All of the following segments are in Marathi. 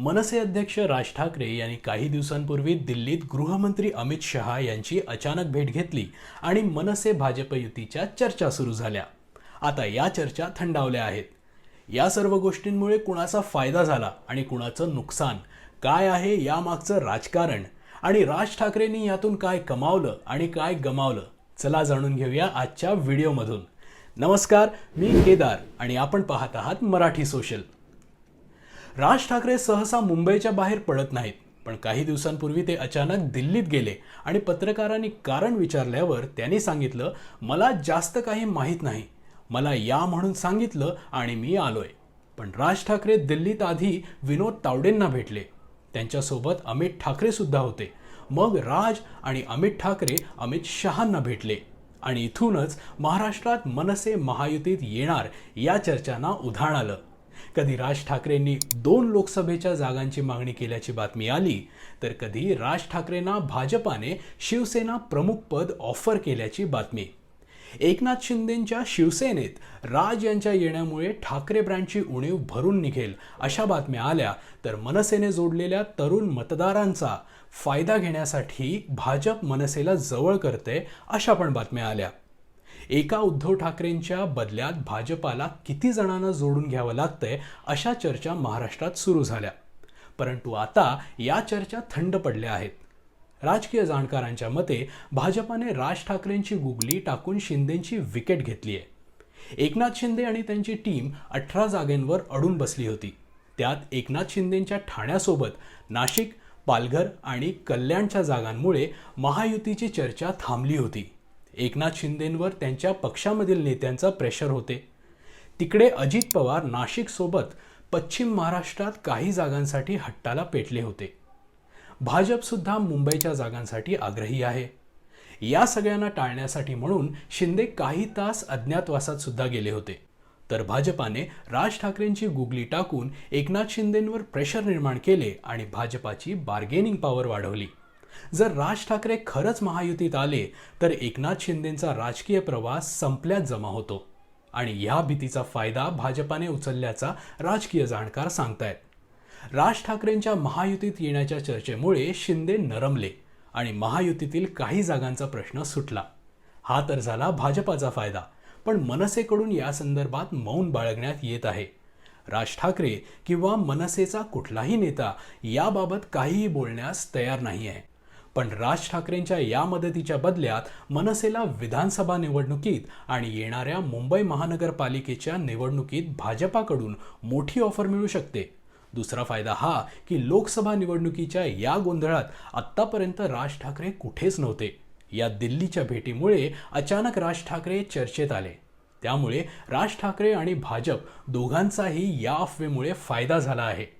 मनसे अध्यक्ष राज ठाकरे यांनी काही दिवसांपूर्वी दिल्लीत गृहमंत्री अमित शहा यांची अचानक भेट घेतली आणि मनसे भाजप युतीच्या चर्चा सुरू झाल्या. आता या चर्चा थंडावल्या आहेत. या सर्व गोष्टींमुळे कुणाचा फायदा झाला आणि कुणाचं नुकसान? काय आहे यामागचं राजकारण? आणि राज ठाकरेंनी यातून काय कमावलं आणि काय गमावलं? चला जाणून घेऊया आजच्या व्हिडिओमधून. नमस्कार मी केदार आणि आपण पाहत आहात मराठी सोशल. राज ठाकरे सहसा मुंबईच्या बाहेर पडत नाहीत पण काही दिवसांपूर्वी ते अचानक दिल्लीत गेले आणि पत्रकारांनी कारण विचारल्यावर त्यांनी सांगितलं मला जास्त काही माहीत नाही. मला या म्हणून सांगितलं आणि मी आलोय. पण राज ठाकरे दिल्लीत आधी विनोद तावडेंना भेटले. त्यांच्यासोबत अमित ठाकरे सुद्धा होते. मग राज आणि अमित ठाकरे अमित शहांना भेटले. आणि इथूनच महाराष्ट्रात मनसे महायुतीत येणार या चर्चांना उधाण आलं. कधी राज ठाकरेंनी दोन लोकसभेच्या जागांची मागणी केल्याची बातमी आली तर कधी राज ठाकरेंना भाजपाने शिवसेना प्रमुख पद ऑफर केल्याची बातमी. एकनाथ शिंदेंच्या शिवसेनेत राज यांच्या येण्यामुळे ठाकरे ब्रँडची उणीव भरून निघेल अशा बातम्या आल्या तर मनसेने जोडलेल्या तरुण मतदारांचा फायदा घेण्यासाठी भाजप मनसेला जवळ करते अशा पण बातम्या आल्या. एका उद्धव ठाकरेंच्या बदल्यात भाजपाला किती जणांना जोडून घ्यावं लागतंय अशा चर्चा महाराष्ट्रात सुरू झाल्या. परंतु आता या चर्चा थंड पडल्या आहेत. राजकीय जाणकारांच्या मते भाजपाने राज ठाकरेंची गुगली टाकून शिंदेंची विकेट घेतली आहे. एकनाथ शिंदे आणि त्यांची टीम अठरा जागेंवर अडून बसली होती. त्यात एकनाथ शिंदेंच्या ठाण्यासोबत नाशिक पालघर आणि कल्याणच्या जागांमुळे महायुतीची चर्चा थांबली होती. एकनाथ शिंदेंवर त्यांच्या पक्षामधील नेत्यांचा प्रेशर होते. तिकडे अजित पवार नाशिकसोबत पश्चिम महाराष्ट्रात काही जागांसाठी हट्टाला पेटले होते. भाजपसुद्धा मुंबईच्या जागांसाठी आग्रही आहे. या सगळ्यांना टाळण्यासाठी म्हणून शिंदे काही तास अज्ञातवासात सुद्धा गेले होते. तर भाजपाने राज ठाकरेंची गुगली टाकून एकनाथ शिंदेंवर प्रेशर निर्माण केले आणि भाजपाची बार्गेनिंग पॉवर वाढवली. जर राज ठाकरे खरंच महायुतीत आले तर एकनाथ शिंदेंचा राजकीय प्रवास संपल्यात जमा होतो. आणि ह्या भीतीचा फायदा भाजपाने उचलल्याचा राजकीय जाणकार सांगतायत. राज ठाकरेंच्या महायुतीत येण्याच्या चर्चेमुळे शिंदे नरमले आणि महायुतीतील काही जागांचा प्रश्न सुटला. हा तर झाला भाजपाचा फायदा पण मनसेकडून या संदर्भात मौन बाळगण्यात येत आहे. राज ठाकरे किंवा मनसेचा कुठलाही नेता याबाबत काहीही बोलण्यास तयार नाही आहे पण राज ठाकरेंच्या या मदतीच्या बदल्यात मनसेला विधानसभा निवडणुकीत आणि येणाऱ्या मुंबई महानगरपालिकेच्या निवडणुकीत भाजपाकडून मोठी ऑफर मिळू शकते. दुसरा फायदा हा की लोकसभा निवडणुकीच्या या गोंधळात आत्तापर्यंत राज ठाकरे कुठेच नव्हते. या दिल्लीच्या भेटीमुळे अचानक राज ठाकरे चर्चेत आले. त्यामुळे राज ठाकरे आणि भाजप दोघांचाही या अफवेमुळे फायदा झाला आहे.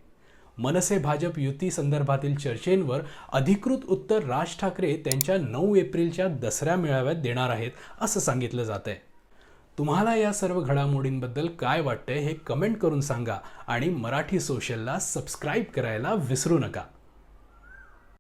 मनसे भाजप युती संदर्भातील चर्चेंवर अधिकृत उत्तर राज ठाकरे त्यांच्या नऊ एप्रिलच्या दसऱ्या मेळाव्यात देणार आहेत असं सांगितलं जात आहे तुम्हाला या सर्व घडामोडींबद्दल काय वाटतंय हे कमेंट करून सांगा आणि मराठी सोशलला सबस्क्राईब करायला विसरू नका.